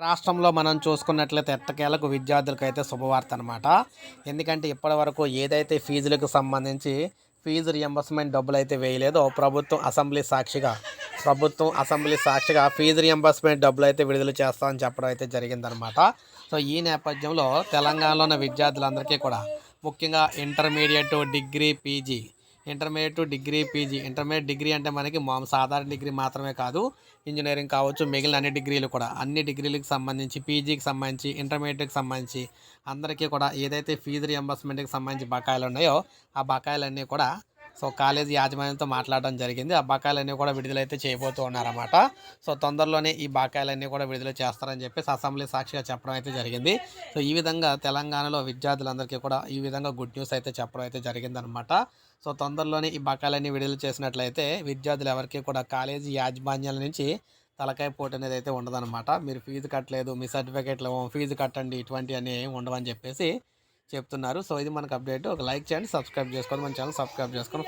రాష్ట్రంలో మనం చూసుకున్నట్లయితే ఎట్టకేలకు విద్యార్థులకు అయితే శుభవార్త అనమాట ఎందుకంటే ఇప్పటి వరకు ఏదైతే ఫీజులకు సంబంధించి ఫీజు రియంబర్స్మెంట్ డబ్బులు అయితే వేయలేదో ప్రభుత్వం అసెంబ్లీ సాక్షిగా ప్రభుత్వం అసెంబ్లీ సాక్షిగా ఫీజు రియంబర్స్మెంట్ డబ్బులు అయితే విడుదల చేస్తామని చెప్పడం అయితే జరిగిందనమాట సో ఈ నేపథ్యంలో తెలంగాణలో ఉన్న విద్యార్థులందరికీ కూడా ముఖ్యంగా intermediate degree PG intermediate degree PG. Intermediate degree అంటే మనకి మా సాధారణ డిగ్రీ మాత్రమే కాదు ఇంజనీరింగ్ కావచ్చు మిగిలిన అన్ని డిగ్రీలు కూడా. అన్ని డిగ్రీలకు సంబంధించి పీజీకి సంబంధించి ఇంటర్మీడియట్కి సంబంధించి అందరికీ కూడా ఏదైతే ఫీజు రియంబర్స్మెంట్కి సంబంధించి బకాయిలు ఉన్నాయో ఆ బకాయిలన్నీ కూడా సో కాలేజీ యాజమాన్యంతో మాట్లాడడం జరిగింది. ఆ బకాయిలన్నీ కూడా విడుదలైతే చేయబోతూ ఉన్నారన్నమాట. సో తొందరలోనే ఈ బకాయిలన్నీ కూడా విడుదల చేస్తారని చెప్పేసి అసెంబ్లీ సాక్షిగా చెప్పడం అయితే జరిగింది. సో ఈ విధంగా తెలంగాణలో విద్యార్థులందరికీ కూడా ఈ విధంగా గుడ్ న్యూస్ అయితే చెప్పడం అయితే జరిగిందనమాట సో తొందరలోనే ఈ బకాయిలన్నీ విడుదల చేసినట్లయితే విద్యార్థులు ఎవరికి కూడా కాలేజీ యాజమాన్యాల నుంచి తలకాయ పోటీ అనేది అయితే ఉండదన్నమాట. మీరు ఫీజు కట్టలేదు మీ సర్టిఫికేట్లు ఫీజు కట్టండి ఇటువంటివన్నీ ఉండవని చెప్పేసి చెప్తున్నారు. సో ఇది మనకు అప్డేట్. ఒక లైక్ చేయండి సబ్స్క్రైబ్ చేసుకోండి. మన ఛానల్ సబ్స్క్రైబ్ చేసుకొని